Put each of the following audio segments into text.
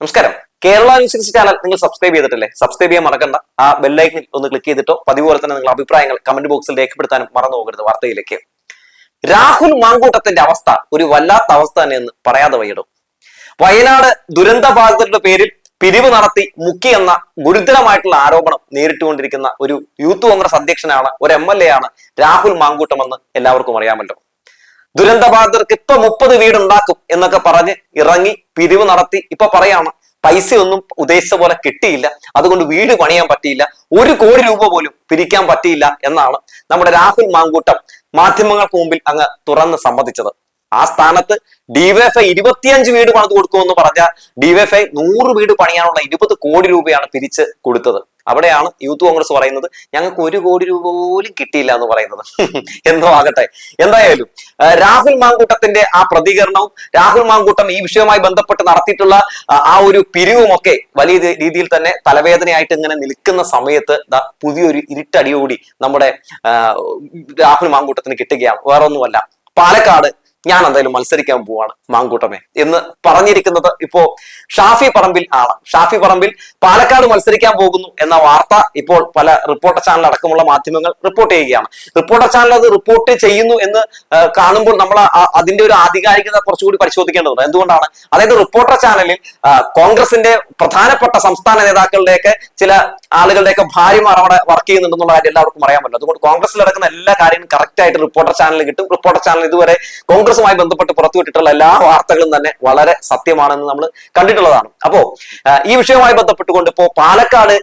നമസ്കാരം. Kerala news channel നിങ്ങൾ subscribe ചെയ്തിട്ടില്ലേ? സബ്സ്ക്രൈബ് ചെയ്യാൻ മറക്കണ്ട. ആ ബെല്ലൈക്കനിൽ ഒന്ന് ക്ലിക്ക് ചെയ്തിട്ടോ പതിവുപോലെ തന്നെ നിങ്ങളുടെ അഭിപ്രായങ്ങൾ കമന്റ് ബോക്സിൽ രേഖപ്പെടുത്താനും മറന്നു പോകരുത് വാർത്തയിലേക്ക്. രാഹുൽ മാങ്കൂട്ടത്തിന്റെ അവസ്ഥ ഒരു വല്ലാത്ത അവസ്ഥ തന്നെയെന്ന് പറയാതെ വയ്യിടും വയനാട് ദുരന്ത ബാധിതരുടെ പേരിൽ പിരിവ് നടത്തി മുക്കി എന്ന ഗുരുതരമായിട്ടുള്ള ആരോപണം നേരിട്ടുകൊണ്ടിരിക്കുന്ന ഒരു യൂത്ത് കോൺഗ്രസ് അധ്യക്ഷനാണ് ഒരു എം എൽ എ ആണ് രാഹുൽ മാങ്കൂട്ടം എന്ന് എല്ലാവർക്കും അറിയാമല്ലോ. ദുരന്തബാധിതർക്ക് ഇപ്പൊ മുപ്പത് വീടുണ്ടാക്കും എന്നൊക്കെ പറഞ്ഞ് ഇറങ്ങി പിരിവ് നടത്തി ഇപ്പൊ പറയാണ് പൈസ ഒന്നും ഉദ്ദേശിച്ച പോലെ കിട്ടിയില്ല. അതുകൊണ്ട് വീട് പണിയാൻ പറ്റിയില്ല. ഒരു കോടി രൂപ പോലും പിരിക്കാൻ പറ്റിയില്ല എന്നാണ് നമ്മുടെ രാഹുൽ മാങ്കൂട്ടം മാധ്യമങ്ങൾക്ക് മുമ്പിൽ അങ്ങ് തുറന്ന് സമ്മതിച്ചത്. ആ സ്ഥാനത്ത് ഡിവൈഎഫ്ഐ ഇരുപത്തിയഞ്ച് വീട് പണിത് കൊടുക്കുമെന്ന് പറഞ്ഞ ഡിവൈഎഫ്ഐ നൂറ് വീട് പണിയാനുള്ള ഇരുപത് കോടി രൂപയാണ് പിരിച്ച് കൊടുത്തത്. അവിടെയാണ് യൂത്ത് കോൺഗ്രസ് പറയുന്നത് ഞങ്ങൾക്ക് ഒരു കോടി രൂപ പോലും കിട്ടിയില്ല എന്ന് പറയുന്നത്. എന്തോ ആകട്ടെ. എന്തായാലും രാഹുൽ മാങ്കൂട്ടത്തിന്റെ ആ പ്രതികരണവും രാഹുൽ മാങ്കൂട്ടം ഈ വിഷയവുമായി ബന്ധപ്പെട്ട് നടത്തിയിട്ടുള്ള ആ, ഒരു പിരിവുമൊക്കെ വലിയ രീതിയിൽ തന്നെ തലവേദനയായിട്ട് ഇങ്ങനെ നിൽക്കുന്ന സമയത്ത് പുതിയൊരു ഇരുട്ടടിയോടി നമ്മുടെ രാഹുൽ മാങ്കൂട്ടത്തിന് കിട്ടുകയാണ്. വേറൊന്നുമല്ല. പാലക്കാട് ഞാൻ എന്തായാലും മത്സരിക്കാൻ പോവാണ് മാങ്കൂട്ടമേ എന്ന് പറഞ്ഞിരിക്കുന്നത് ഇപ്പോ ഷാഫി പറമ്പിൽ ആണ്. ഷാഫി പറമ്പിൽ പാലക്കാട് മത്സരിക്കാൻ പോകുന്നു എന്ന വാർത്ത ഇപ്പോൾ പല റിപ്പോർട്ടർ ചാനൽ അടക്കമുള്ള മാധ്യമങ്ങൾ റിപ്പോർട്ട് ചെയ്യുകയാണ്. റിപ്പോർട്ടർ ചാനൽ അത് റിപ്പോർട്ട് ചെയ്യുന്നു എന്ന് കാണുമ്പോൾ നമ്മൾ അതിന്റെ ഒരു ആധികാരികത കുറച്ചുകൂടി പരിശോധിക്കേണ്ടതുണ്ട്. എന്തുകൊണ്ടാണ്? അതായത് റിപ്പോർട്ടർ ചാനലിൽ കോൺഗ്രസിന്റെ പ്രധാനപ്പെട്ട സംസ്ഥാന നേതാക്കളുടെയൊക്കെ ചില ആളുകളുടെയൊക്കെ ഭാര്യമാർ അവിടെ വർക്ക് ചെയ്യുന്നുണ്ടെന്നുള്ള കാര്യം എല്ലാവർക്കും അറിയാൻ പറ്റും. അതുകൊണ്ട് കോൺഗ്രസിൽ നടക്കുന്ന എല്ലാ കാര്യങ്ങളും കറക്റ്റ് ആയിട്ട് റിപ്പോർട്ടർ ചാനലിൽ കിട്ടും. റിപ്പോർട്ടർ ചാനൽ ഇതുവരെ കോൺഗ്രസുമായി ബന്ധപ്പെട്ട് പുറത്തുവിട്ടിട്ടുള്ള എല്ലാ വാർത്തകളും തന്നെ വളരെ സത്യമാണെന്ന് നമ്മൾ കണ്ടിട്ടുള്ളതാണ്. അപ്പോ ഈ വിഷയവുമായി ബന്ധപ്പെട്ടുകൊണ്ട് ഇപ്പോ പാലക്കാട്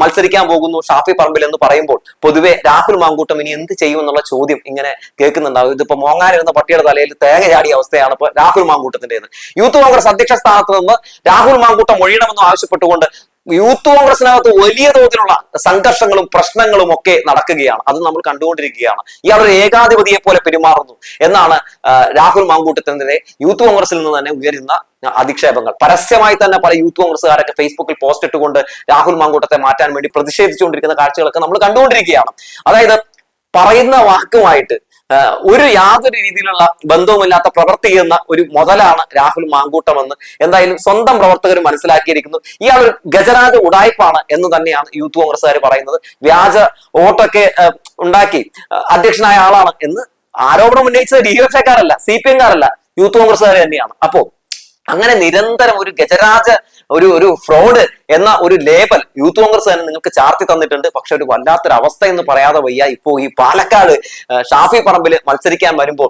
മത്സരിക്കാൻ പോകുന്നു ഷാഫി പറമ്പിൽ എന്ന് പറയുമ്പോൾ പൊതുവെ രാഹുൽ മാങ്കൂട്ടം ഇനി എന്ത് ചെയ്യും എന്നുള്ള ചോദ്യം ഇങ്ങനെ കേൾക്കുന്നുണ്ടാവും. ഇതിപ്പോ മോങ്ങാനിരുന്ന പട്ടിയുടെ തലയിൽ തേങ്ങ ചാടിയ അവസ്ഥയാണ് ഇപ്പൊ രാഹുൽ മാങ്കൂട്ടത്തിന്റേത് യൂത്ത് കോൺഗ്രസ് അധ്യക്ഷ സ്ഥാനത്ത് നിന്ന് രാഹുൽ മാങ്കൂട്ടം ഒഴിയണമെന്ന് ആവശ്യപ്പെട്ടുകൊണ്ട് യൂത്ത് കോൺഗ്രസിനകത്ത് വലിയ തോതിലുള്ള സംഘർഷങ്ങളും പ്രശ്നങ്ങളും ഒക്കെ നടക്കുകയാണ്. അത് നമ്മൾ കണ്ടുകൊണ്ടിരിക്കുകയാണ്. ഇയാൾ ഒരു ഏകാധിപതിയെ പോലെ പെരുമാറുന്നു എന്നാണ് രാഹുൽ മാങ്കൂട്ടത്തിനെതിരെ യൂത്ത് കോൺഗ്രസിൽ നിന്ന് തന്നെ ഉയരുന്ന അധിക്ഷേപങ്ങൾ. പരസ്യമായി തന്നെ പല യൂത്ത് കോൺഗ്രസ്സുകാരൊക്കെ ഫേസ്ബുക്കിൽ പോസ്റ്റ് ഇട്ടുകൊണ്ട് രാഹുൽ മാങ്കൂട്ടത്തെ മാറ്റാൻ വേണ്ടി പ്രതിഷേധിച്ചുകൊണ്ടിരിക്കുന്ന കാഴ്ചകളൊക്കെ നമ്മൾ കണ്ടുകൊണ്ടിരിക്കുകയാണ്. അതായത് പറയുന്ന വാക്കുമായിട്ട് ഒരു യാതൊരു രീതിയിലുള്ള ബന്ധവുമില്ലാത്ത പ്രവർത്തിക്കുന്ന ഒരു മുതലാണ് രാഹുൽ മാങ്കൂട്ടമെന്ന് എന്തായാലും സ്വന്തം പ്രവർത്തകർ മനസ്സിലാക്കിയിരിക്കുന്നു. ഇയാൾ ഒരു ഗജരാജ ഉടായ്പാണ് എന്ന് തന്നെയാണ് യൂത്ത് കോൺഗ്രസ്സുകാർ പറയുന്നത്. വ്യാജ വോട്ടൊക്കെ ഉണ്ടാക്കി അധ്യക്ഷനായ ആളാണ് എന്ന് ആരോപണം ഉന്നയിച്ചത് ഡി എഫ് എക്കാരല്ല സി പി എംകാരല്ല യൂത്ത് കോൺഗ്രസ്സുകാർ തന്നെയാണ്. അപ്പോ അങ്ങനെ നിരന്തരം ഒരു ഗജരാജ ഒരു ഒരു ഫ്രോഡ് എന്ന ഒരു ലേബൽ യൂത്ത് കോൺഗ്രസ് തന്നെ നിങ്ങൾക്ക് ചാർത്തി തന്നിട്ടുണ്ട്. പക്ഷെ ഒരു വല്ലാത്തൊരു അവസ്ഥ എന്ന് പറയാതെ വയ്യ. ഇപ്പോൾ ഈ പാലക്കാട് ഷാഫി പറമ്പിൽ മത്സരിക്കാൻ വരുമ്പോൾ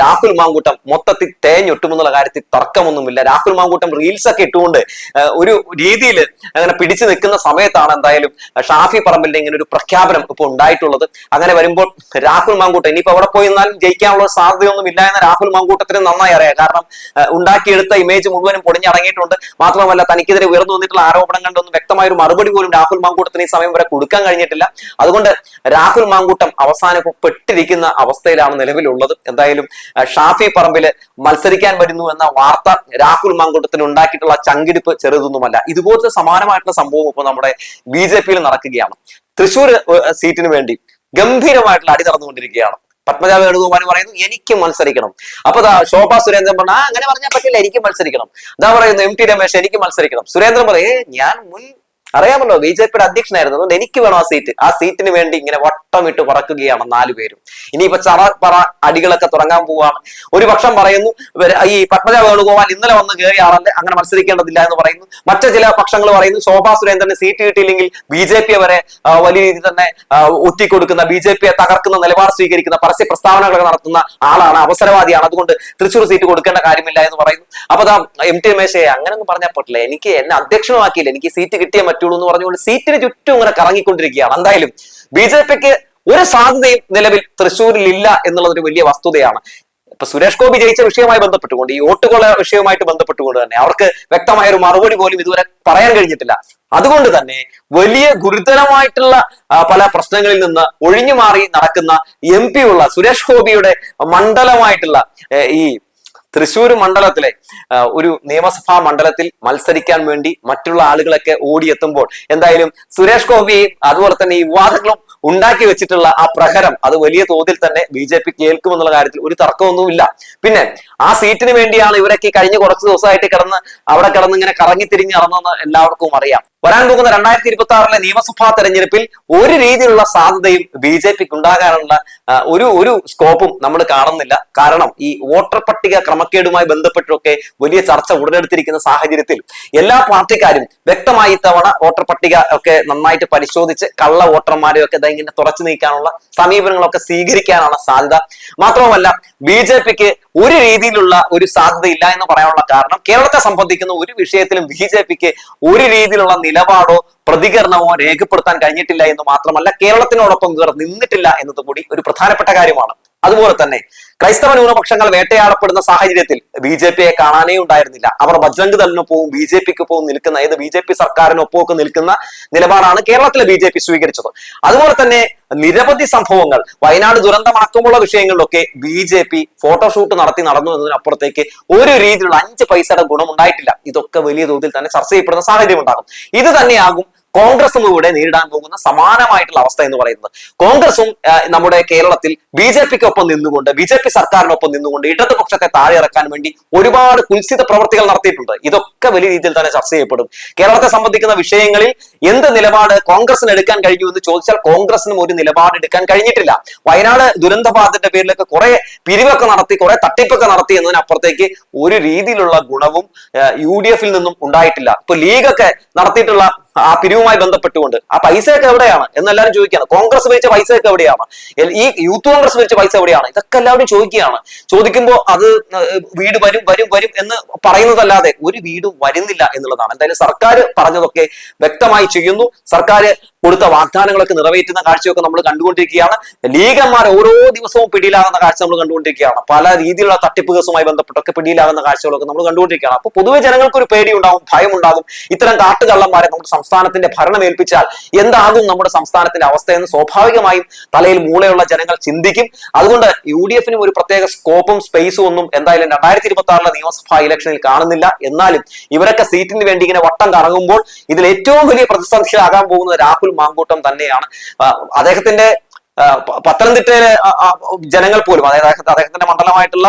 രാഹുൽ മാങ്കൂട്ടം മൊത്തത്തിൽ തേഞ്ഞൊട്ടുമെന്നുള്ള കാര്യത്തിൽ തർക്കമൊന്നുമില്ല. രാഹുൽ മാങ്കൂട്ടം റീൽസ് ഒക്കെ ഇട്ടുകൊണ്ട് ഒരു രീതിയിൽ അങ്ങനെ പിടിച്ചു നിൽക്കുന്ന സമയത്താണ് എന്തായാലും ഷാഫി പറമ്പിലിന്റെ ഇങ്ങനെ ഒരു പ്രഖ്യാപനം ഇപ്പോൾ ഉണ്ടായിട്ടുള്ളത്. അങ്ങനെ വരുമ്പോൾ രാഹുൽ മാങ്കൂട്ടം ഇനിയിപ്പോൾ അവിടെ പോയി നിന്നാലും ജയിക്കാനുള്ള സാധ്യതയൊന്നും ഇല്ല എന്ന് രാഹുൽ മാങ്കൂട്ടത്തിന് നന്നായി അറിയാം. കാരണം ഉണ്ടാക്കിയെടുത്ത ഇമേജ് മുഴുവനും പൊടിഞ്ഞടങ്ങിയിട്ടുണ്ട്. മാത്രമല്ല തനിക്കെതിരെ ഉയർന്നു വന്നിട്ടുള്ള ആരോപണം കണ്ടൊന്നും വ്യക്തമായ ഒരു മറുപടി പോലും രാഹുൽ മാങ്കൂട്ടത്തിന് ഈ സമയം വരെ കൊടുക്കാൻ കഴിഞ്ഞിട്ടില്ല. അതുകൊണ്ട് രാഹുൽ മാങ്കൂട്ടം അവസാന പെട്ടിരിക്കുന്ന അവസ്ഥയിലാണ് നിലവിലുള്ളത്. എന്തായാലും ഷാഫി പറമ്പിൽ മത്സരിക്കാൻ വരുന്നു എന്ന വാർത്ത രാഹുൽ മാങ്കൂട്ടത്തിന് ഉണ്ടാക്കിയിട്ടുള്ള ചങ്കിടിപ്പ് ചെറുതൊന്നുമല്ല. ഇതുപോലത്തെ സമാനമായിട്ടുള്ള സംഭവം ഇപ്പോൾ നമ്മുടെ ബി ജെ പിയിൽ നടക്കുകയാണ്. തൃശ്ശൂർ സീറ്റിന് വേണ്ടി ഗംഭീരമായിട്ടുള്ള അടി നടന്നുകൊണ്ടിരിക്കുകയാണ്. പത്മജ വേണുഗോപാൽ പറയുന്നു എനിക്ക് മത്സരിക്കണം. അപ്പൊ ശോഭാ സുരേന്ദ്രൻ പറഞ്ഞു അങ്ങനെ പറഞ്ഞാൽ പറ്റില്ല എനിക്ക് മത്സരിക്കണം. എന്താ പറയുന്നു എം ടി രമേശ് എനിക്ക് മത്സരിക്കണം. സുരേന്ദ്രൻ പറയേ ഞാൻ മുൻ അറിയാമല്ലോ ബി ജെ പിയുടെ അധ്യക്ഷനായിരുന്നു. എനിക്ക് വേണം ആ സീറ്റ് ആ സീറ്റിന് വേണ്ടി ഇങ്ങനെ വട്ടമിട്ട് പറക്കുകയാണ് നാലു പേരും. ഇനിയിപ്പോ ചറ പറ അടികളൊക്കെ തുടങ്ങാൻ പോവാണ്. ഒരു പക്ഷം പറയുന്നു ഈ പത്മജ വേണുഗോപാൽ ഇന്നലെ വന്ന് കയറിയ ആളല്ലേ അങ്ങനെ മത്സരിക്കേണ്ടതില്ല എന്ന് പറയുന്നു. മറ്റു ചില പക്ഷങ്ങൾ പറയുന്നു ശോഭാ സുരേന്ദ്രന് സീറ്റ് കിട്ടിയില്ലെങ്കിൽ ബി ജെ പി വരെ വലിയ രീതിയിൽ തന്നെ ഒറ്റിക്കൊടുക്കുന്ന ബി ജെ പിയെ തകർക്കുന്ന നിലപാട് സ്വീകരിക്കുന്ന പരസ്യ പ്രസ്താവനകളൊക്കെ നടത്തുന്ന ആളാണ് അവസരവാദിയാണ്. അതുകൊണ്ട് തൃശ്ശൂർ സീറ്റ് കൊടുക്കേണ്ട കാര്യമില്ല എന്ന് പറയുന്നു. അപ്പൊ എം ടി രമേശയെ അങ്ങനെയൊന്നും പറഞ്ഞാൽ പറ്റില്ല എനിക്ക് എന്നെ അധ്യക്ഷനുമാക്കിയില്ല എനിക്ക് സീറ്റ് കിട്ടിയേ പറ്റുള്ളൂ എന്ന് പറഞ്ഞുകൊണ്ട് സീറ്റിന് ചുറ്റും ഇങ്ങനെ കറങ്ങിക്കൊണ്ടിരിക്കുകയാണ്. എന്തായാലും ബി ജെ പിക്ക് ഒരു സാധ്യതയും നിലവിൽ തൃശ്ശൂരിൽ ഇല്ല എന്നുള്ളത് ഒരു വലിയ വസ്തുതയാണ്. ഇപ്പൊ സുരേഷ് ഗോപി ജയിച്ച വിഷയവുമായി ബന്ധപ്പെട്ടുകൊണ്ട് ഈ വോട്ടുകൊള്ള വിഷയവുമായിട്ട് ബന്ധപ്പെട്ടുകൊണ്ട് തന്നെ അവർക്ക് വ്യക്തമായ ഒരു മറുപടി പോലും ഇതുവരെ പറയാൻ കഴിഞ്ഞിട്ടില്ല. അതുകൊണ്ട് തന്നെ വലിയ ഗുരുതരമായിട്ടുള്ള പല പ്രശ്നങ്ങളിൽ നിന്ന് ഒഴിഞ്ഞു മാറി നടക്കുന്ന എം ഉള്ള സുരേഷ് ഗോപിയുടെ മണ്ഡലമായിട്ടുള്ള ഈ തൃശ്ശൂർ മണ്ഡലത്തിലെ ഒരു നിയമസഭാ മണ്ഡലത്തിൽ മത്സരിക്കാൻ വേണ്ടി മറ്റുള്ള ആളുകളൊക്കെ ഓടിയെത്തുമ്പോൾ എന്തായാലും സുരേഷ് ഗോപിയെയും അതുപോലെ തന്നെ ഈ വിവാദങ്ങളും ഉണ്ടാക്കി വെച്ചിട്ടുള്ള ആ പ്രഹരം അത് വലിയ തോതിൽ തന്നെ ബി ജെ പി കേൾക്കുമെന്നുള്ള കാര്യത്തിൽ ഒരു തർക്കമൊന്നുമില്ല. പിന്നെ ആ സീറ്റിന് വേണ്ടിയാണ് ഇവരൊക്കെ കഴിഞ്ഞ കുറച്ച് ദിവസമായിട്ട് കിടന്ന് അവിടെ കിടന്ന് ഇങ്ങനെ കറങ്ങി തിരിഞ്ഞ് നടന്നെന്ന് എല്ലാവർക്കും അറിയാം. വരാൻ പോകുന്ന രണ്ടായിരത്തി ഇരുപത്തി ആറിലെ നിയമസഭാ തെരഞ്ഞെടുപ്പിൽ ഒരു രീതിയിലുള്ള സാധ്യതയും ബി ജെ പിക്ക് ഉണ്ടാകാനുള്ള ഒരു ഒരു സ്കോപ്പും നമ്മൾ കാണുന്നില്ല. കാരണം ഈ വോട്ടർ പട്ടിക ക്രമക്കേടുമായി ബന്ധപ്പെട്ടൊക്കെ വലിയ ചർച്ച ഉടലെടുത്തിരിക്കുന്ന സാഹചര്യത്തിൽ എല്ലാ പാർട്ടിക്കാരും വ്യക്തമായി ഇത്തവണ വോട്ടർ പട്ടിക ഒക്കെ നന്നായിട്ട് പരിശോധിച്ച് കള്ള വോട്ടർമാരെ ഒക്കെ ദാ ഇങ്ങനെ തുറച്ചു നീക്കാനുള്ള സമീപനങ്ങളൊക്കെ സ്വീകരിക്കാനാണ് സാധ്യത. മാത്രവുമല്ല ബി ജെ പിക്ക് ഒരു രീതിയിലുള്ള ഒരു സാധ്യതയില്ല എന്ന് പറയാനുള്ള കാരണം കേരളത്തെ സംബന്ധിക്കുന്ന ഒരു വിഷയത്തിലും ബി ജെ പിക്ക് ഒരു രീതിയിലുള്ള നിലപാടോ പ്രതികരണമോ രേഖപ്പെടുത്താൻ കഴിഞ്ഞിട്ടില്ല എന്ന് മാത്രമല്ല കേരളത്തിനോടൊപ്പം നിന്നിട്ടില്ല എന്നത് കൂടി ഒരു പ്രധാനപ്പെട്ട കാര്യമാണ്. അതുപോലെ തന്നെ ക്രൈസ്തവ ന്യൂനപക്ഷങ്ങൾ വേട്ടയാടപ്പെടുന്ന സാഹചര്യത്തിൽ ബി ജെ പിയെ കാണാനേ ഉണ്ടായിരുന്നില്ല. അവർ ബജ്രംഗ് ദളിനൊപ്പവും ബി ജെ പിക്ക് പോവും നിൽക്കുന്ന ഏത് ബി ജെ പി സർക്കാരിനൊപ്പമൊക്കെ നിൽക്കുന്ന നിലപാടാണ് കേരളത്തിലെ ബി ജെ പി സ്വീകരിച്ചത്. അതുപോലെ തന്നെ നിരവധി സംഭവങ്ങൾ വയനാട് ദുരന്തമടക്കമുള്ള വിഷയങ്ങളിലൊക്കെ ബി ജെ പി ഫോട്ടോഷൂട്ട് നടത്തി നടന്നു എന്നതിനപ്പുറത്തേക്ക് ഒരു രീതിയിലുള്ള അഞ്ച് പൈസയുടെ ഗുണമുണ്ടായിട്ടില്ല ഇതൊക്കെ വലിയ തോതിൽ തന്നെ ചർച്ച ചെയ്യപ്പെടുന്ന സാഹചര്യം ഉണ്ടാകും. ഇത് തന്നെയാകും കോൺഗ്രസും ഇവിടെ നേരിടാൻ പോകുന്ന സമാനമായിട്ടുള്ള അവസ്ഥ എന്ന് പറയുന്നത്. കോൺഗ്രസും നമ്മുടെ കേരളത്തിൽ ബി ജെ പിക്ക് ഒപ്പം നിന്നുകൊണ്ട് ബി ജെ പി സർക്കാരിനൊപ്പം നിന്നുകൊണ്ട് ഇടതുപക്ഷത്തെ താഴെ ഇറക്കാൻ വേണ്ടി ഒരുപാട് കുൽസിത പ്രവർത്തികൾ നടത്തിയിട്ടുണ്ട്. ഇതൊക്കെ വലിയ രീതിയിൽ തന്നെ ചർച്ച ചെയ്യപ്പെടും. കേരളത്തെ സംബന്ധിക്കുന്ന വിഷയങ്ങളിൽ എന്ത് നിലപാട് കോൺഗ്രസിന് എടുക്കാൻ കഴിഞ്ഞു എന്ന് ചോദിച്ചാൽ കോൺഗ്രസിനും ഒരു നിലപാട് എടുക്കാൻ കഴിഞ്ഞിട്ടില്ല. വയനാട് ദുരന്തബാധിന്റെ പേരിലൊക്കെ കുറെ പിരിവൊക്കെ നടത്തി കുറെ തട്ടിപ്പൊക്കെ നടത്തി എന്നതിനപ്പുറത്തേക്ക് ഒരു രീതിയിലുള്ള ഗുണവും യു ഡി എഫിൽ നിന്നും ഉണ്ടായിട്ടില്ല. ഇപ്പൊ ലീഗൊക്കെ നടത്തിയിട്ടുള്ള ആ പിരിവുമായി ബന്ധപ്പെട്ടുകൊണ്ട് ആ പൈസയൊക്കെ എവിടെയാണ്? എന്നെല്ലാവരും ചോദിക്കുകയാണ്. കോൺഗ്രസ് ഭരിച്ച പൈസയൊക്കെ എവിടെയാണ്? ഈ യൂത്ത് കോൺഗ്രസ് ഭരിച്ച പൈസ എവിടെയാണ്? ഇതൊക്കെ എല്ലാവരും ചോദിക്കുകയാണ്. ചോദിക്കുമ്പോൾ അത് വീട് വരും വരും വരും എന്ന് പറയുന്നതല്ലാതെ ഒരു വീടും വരുന്നില്ല എന്നുള്ളതാണ്. എന്തായാലും സർക്കാർ പറഞ്ഞതൊക്കെ വ്യക്തമായി ചെയ്യുന്നു. സർക്കാർ കൊടുത്ത വാഗ്ദാനങ്ങളൊക്കെ നിറവേറ്റുന്ന കാഴ്ചയൊക്കെ നമ്മൾ കണ്ടുകൊണ്ടിരിക്കുകയാണ്. ലീഗന്മാർ ഓരോ ദിവസവും പിടിയിലാകുന്ന കാഴ്ച നമ്മൾ കണ്ടുകൊണ്ടിരിക്കുകയാണ്. പല രീതിയിലുള്ള തട്ടിപ്പ് കേസുമായി ബന്ധപ്പെട്ടൊക്കെ പിടിയിലാകുന്ന കാഴ്ചകളൊക്കെ നമ്മൾ കണ്ടുകൊണ്ടിരിക്കുകയാണ്. അപ്പൊ പൊതുവെ ജനങ്ങൾക്ക് ഒരു പേടി ഉണ്ടാകും ഭയം ഉണ്ടാകും ഇത്തരം കാട്ടുകള്ളന്മാരെ നമ്മുടെ സംസ്ഥാനത്തിന്റെ ഭരണം ഏൽപ്പിച്ചാൽ എന്താകും നമ്മുടെ സംസ്ഥാനത്തിന്റെ അവസ്ഥയെന്ന് സ്വാഭാവികമായും തലയിൽ മൂളയുള്ള ജനങ്ങൾ ചിന്തിക്കും. അതുകൊണ്ട് യു ഡി എഫിനും ഒരു പ്രത്യേക സ്കോപ്പും സ്പേസും ഒന്നും എന്തായാലും രണ്ടായിരത്തി ഇരുപത്തി ആറിലെ നിയമസഭാ ഇലക്ഷനിൽ കാണുന്നില്ല. എന്നാലും ഇവരൊക്കെ സീറ്റിന് വേണ്ടി ഇങ്ങനെ വട്ടം കറങ്ങുമ്പോൾ ഇതിൽ ഏറ്റവും വലിയ പ്രതിസന്ധിയിലാകാൻ പോകുന്നത് രാഹുൽ മാങ്കൂട്ടം തന്നെയാണ്. അദ്ദേഹത്തിന്റെ പത്തനംതിട്ടയിലെ ജനങ്ങൾ പോലും അതായത് അദ്ദേഹത്തിന്റെ മണ്ഡലമായിട്ടുള്ള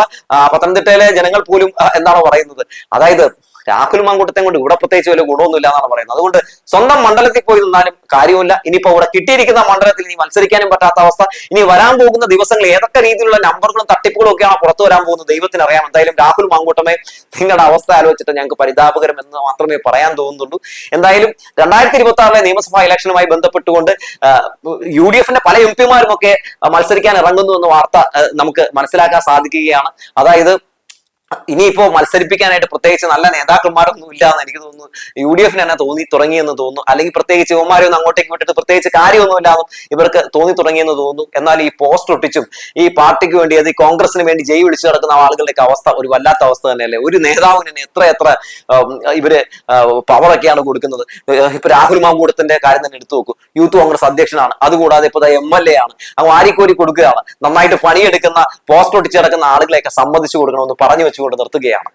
പത്തനംതിട്ടയിലെ ജനങ്ങൾ പോലും എന്താണ് പറയുന്നത്? അതായത് രാഹുൽ മാങ്കൂട്ടത്തെ കൊണ്ട് ഇവിടെ പ്രത്യേകിച്ച് വലിയ ഗുണമൊന്നുമില്ല എന്നാണ് പറയുന്നത്. അതുകൊണ്ട് സ്വന്തം മണ്ഡലത്തിൽ പോയി നിന്നാലും കാര്യമില്ല. ഇനിയിപ്പോ ഇവിടെ കിട്ടിയിരിക്കുന്ന മണ്ഡലത്തിൽ ഇനി മത്സരിക്കാനും പറ്റാത്ത അവസ്ഥ. ഇനി വരാൻ പോകുന്ന ദിവസങ്ങളിൽ ഏതൊക്കെ രീതിയിലുള്ള നമ്പറുകളും തട്ടിപ്പുകളും ഒക്കെയാണ് പുറത്തു വരാൻ പോകുന്നത് ദൈവത്തിന് അറിയാം. എന്തായാലും രാഹുൽ മാങ്കൂട്ടമേ നിങ്ങളുടെ അവസ്ഥ ആലോചിച്ചിട്ട് ഞങ്ങൾക്ക് പരിതാപകരം എന്ന് മാത്രമേ പറയാൻ തോന്നുന്നുള്ളൂ. എന്തായാലും രണ്ടായിരത്തി ഇരുപത്തി ആറിലെ നിയമസഭാ ഇലക്ഷനുമായി ബന്ധപ്പെട്ടുകൊണ്ട് യു ഡി എഫിന്റെ പല എം പിമാരും ഒക്കെ മത്സരിക്കാൻ ഇറങ്ങുന്നു എന്ന വാർത്ത നമുക്ക് മനസ്സിലാക്കാൻ സാധിക്കുകയാണ്. അതായത് ഇനിയിപ്പോ മത്സരിപ്പിക്കാനായിട്ട് പ്രത്യേകിച്ച് നല്ല നേതാക്കന്മാരൊന്നും ഇല്ല എന്ന് എനിക്ക് തോന്നുന്നു. യു ഡി എഫിന് തന്നെ തോന്നി തുടങ്ങിയെന്ന് തോന്നുന്നു. അല്ലെങ്കിൽ പ്രത്യേകിച്ച് ഇവന്മാരെ ഒന്നും അങ്ങോട്ടേക്ക് വിട്ടിട്ട് പ്രത്യേകിച്ച് കാര്യമൊന്നുമില്ലാന്നും ഇവർക്ക് തോന്നി തുടങ്ങിയെന്ന് തോന്നുന്നു. എന്നാൽ ഈ പോസ്റ്റ് ഒട്ടിച്ചും ഈ പാർട്ടിക്ക് വേണ്ടി അത് കോൺഗ്രസിന് വേണ്ടി ജയ് വിളിച്ചു നടക്കുന്ന ആളുകളുടെ അവസ്ഥ ഒരു വല്ലാത്ത അവസ്ഥ തന്നെയല്ലേ? ഒരു നേതാവിന് എത്ര എത്ര ഇവർ പവറൊക്കെയാണ് കൊടുക്കുന്നത്. ഇപ്പൊ രാഹുൽ മാങ്കൂടത്തിന്റെ കാര്യം തന്നെ എടുത്തു നോക്കൂ. യൂത്ത് കോൺഗ്രസ് അധ്യക്ഷനാണ്. അതുകൂടാതെ ഇപ്പൊ എം എൽ എ ആണ്. അങ്ങ് വാരിക്കോരി കൊടുക്കുകയാണ്. നന്നായിട്ട് പണിയെടുക്കുന്ന പോസ്റ്റ് ഒട്ടിച്ച് കിടക്കുന്ന ആളുകളെയൊക്കെ സമ്മതിച്ചു കൊടുക്കണമെന്ന് പറഞ്ഞു വെച്ചുകൊണ്ട് നിർത്തുകയാണ്.